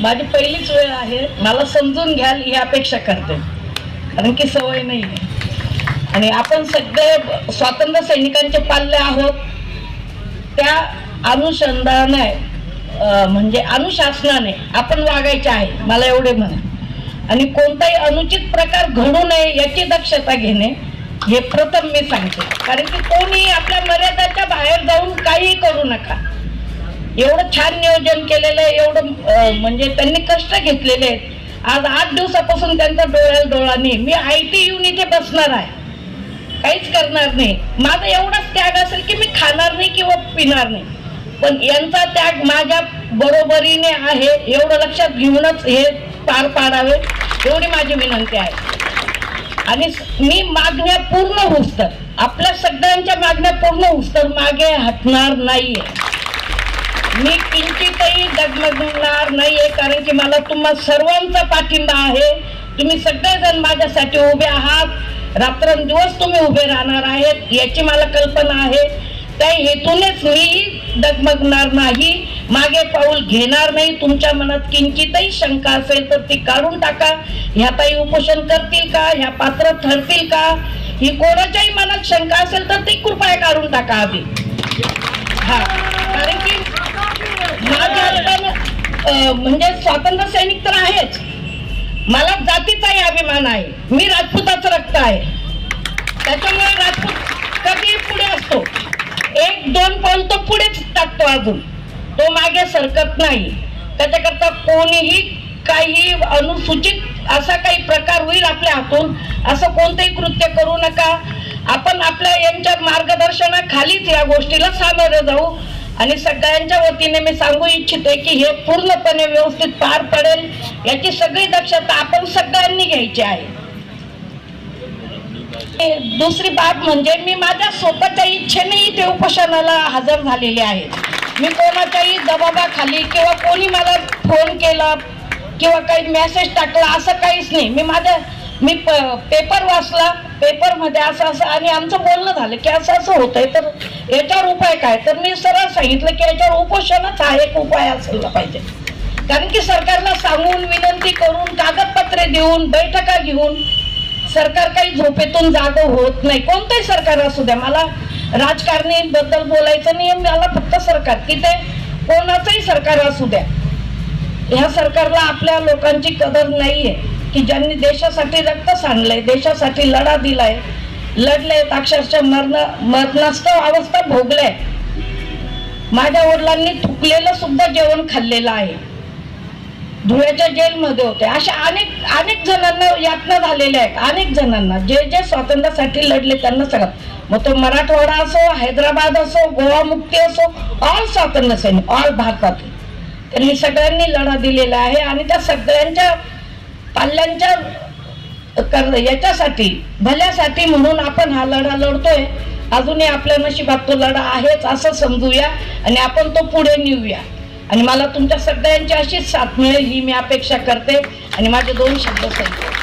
माझी पहिलीच वेळ आहे. मला समजून घ्याल ही अपेक्षा करते. कारण की सवय नाही आहे आणि आपण सगळे स्वातंत्र्य सैनिकांचे पाल्ले आहोत. त्या अनुषंगाने म्हणजे अनुशासनाने आपण वागायचे आहे. मला एवढे म्हणा. आणि कोणताही अनुचित प्रकार घडू नये याची दक्षता घेणे हे प्रथम मी सांगते. कारण की कोणी आपल्या मर्यादाच्या बाहेर करू नका. एवढं छान नियोजन केलेलं आहे एवढं म्हणजे त्यांनी कष्ट घेतलेले आहेत. आज आठ दिवसापासून त्यांचा डोळ्याला डोळा नाही. मी आय टी येऊन इथे बसणार आहे. काहीच करणार नाही. माझा एवढाच त्याग असेल की मी खाणार नाही किंवा पिणार नाही. पण यांचा त्याग माझ्या बरोबरीने आहे एवढं लक्षात घेऊनच हे पार पाडावे एवढी माझी विनंती आहे. आणि मी मागण्या पूर्ण होऊस आपल्या सगळ्यांच्या मागण्या पूर्ण होऊस मागे हटणार नाहीये. मी किंचितही डगमगणार नाहीये कारण की मला तुम्हा सर्वांचा पाठिंबा आहे. तुम्ही सगळेजण माझ्यासाठी उभे आहात. रात्रंदिवस तुम्ही उभे राहणार आहेत याची मला कल्पना आहे. त्या हेतूनेच मी डगमगणार नाही. मागे पाऊल घेणार नाही तुमच्या मनात किंचितही शंका असेल तर ती काढून टाका. ह्या ताई उपोषण करतील का? ह्या पात्र ठरतील का? ही कोणाच्याही मनात शंका असेल तर ती कृपया काढून टाका आधी. हा. कारण की माझ्या पण म्हणजे स्वातंत्र्य सैनिक तर आहेच. मला जातीचाही अभिमान आहे. मी राजपूताचं रक्त आहे. त्याच्यामुळे राजपूत कधी पुढे असतो. एक दोन पाऊल तो पुढेच टाकतो अजून. मागे सरकत नाही. त्याच्याकरता कोणीही काही अनुसूचित असा काही प्रकार होईल आपल्या हातून असं कोणतंही कृत्य करू नका. आपण आपल्या यांच्या मार्गदर्शनाखालीच या गोष्टीला सामोरे जाऊ. आणि सगळ्यांच्या वतीने मी सांगू इच्छिते की हे पूर्णपणे व्यवस्थित पार पडेल. याची सगळी दक्षता आपण सगळ्यांनी घ्यायची आहे. दुसरी बाब म्हणजे मी माझ्या स्वतःच्या इच्छेने इथे उपोषणाला हजर झालेले आहे मी कोणाच्याही दबावाखाली किंवा कोणी मला फोन केला किंवा काही मेसेज टाकला असं काहीच नाही. मी माझ्या मी प पेपर वाचला पेपरमध्ये असं असं आणि आमचं बोलणं झालं की असं असं होतंय. तर याच्यावर उपाय काय? तर मी सरळ सांगितलं की याच्यावर उपोषणच हा एक उपाय असायला पाहिजे. कारण की सरकारला सांगून विनंती करून कागदपत्रे देऊन बैठका घेऊन सरकार काही झोपेतून जाग होत नाही. कोणतंही सरकार असू द्या. मला राजकारणी बद्दल बोलायचं नाही मला फक्त सरकार. की ते कोणाचंही सरकार असू द्या. ह्या सरकारला आपल्या लोकांची कदर नाहीये. की ज्यांनी देशासाठी रक्त सांडलंय देशासाठी लढा दिलाय लढले अक्षरशः मरण मरणास्तव अवस्था भोगल्या. माझ्या वडिलांनी थुकलेलं सुद्धा जेवण खाल्लेलं आहे. धुळ्याच्या जेलमध्ये होते. अशा अनेक अनेक जणांना यातना झालेल्या आहेत. अनेक जणांना जे जे स्वातंत्र्यासाठी लढले त्यांना सगळं मग तो मराठवाडा असो हैदराबाद असो गोवा मुक्ती असो ऑल स्वातंत्र्य सैनिक ऑल भारतातील. त्यांनी सगळ्यांनी लढा दिलेला आहे आणि त्या सगळ्यांच्या पाल्यांच्या कर याच्यासाठी भल्यासाठी म्हणून आपण हा लढा लढतोय. अजूनही आपल्या नशिबात तो लढा आहेच असं समजूया आणि आपण तो पुढे नेऊया. आणि मला तुमच्या सगळ्यांची अशीच साथ मिळेल ही मी अपेक्षा करते. आणि माझे दोन शब्द सांगते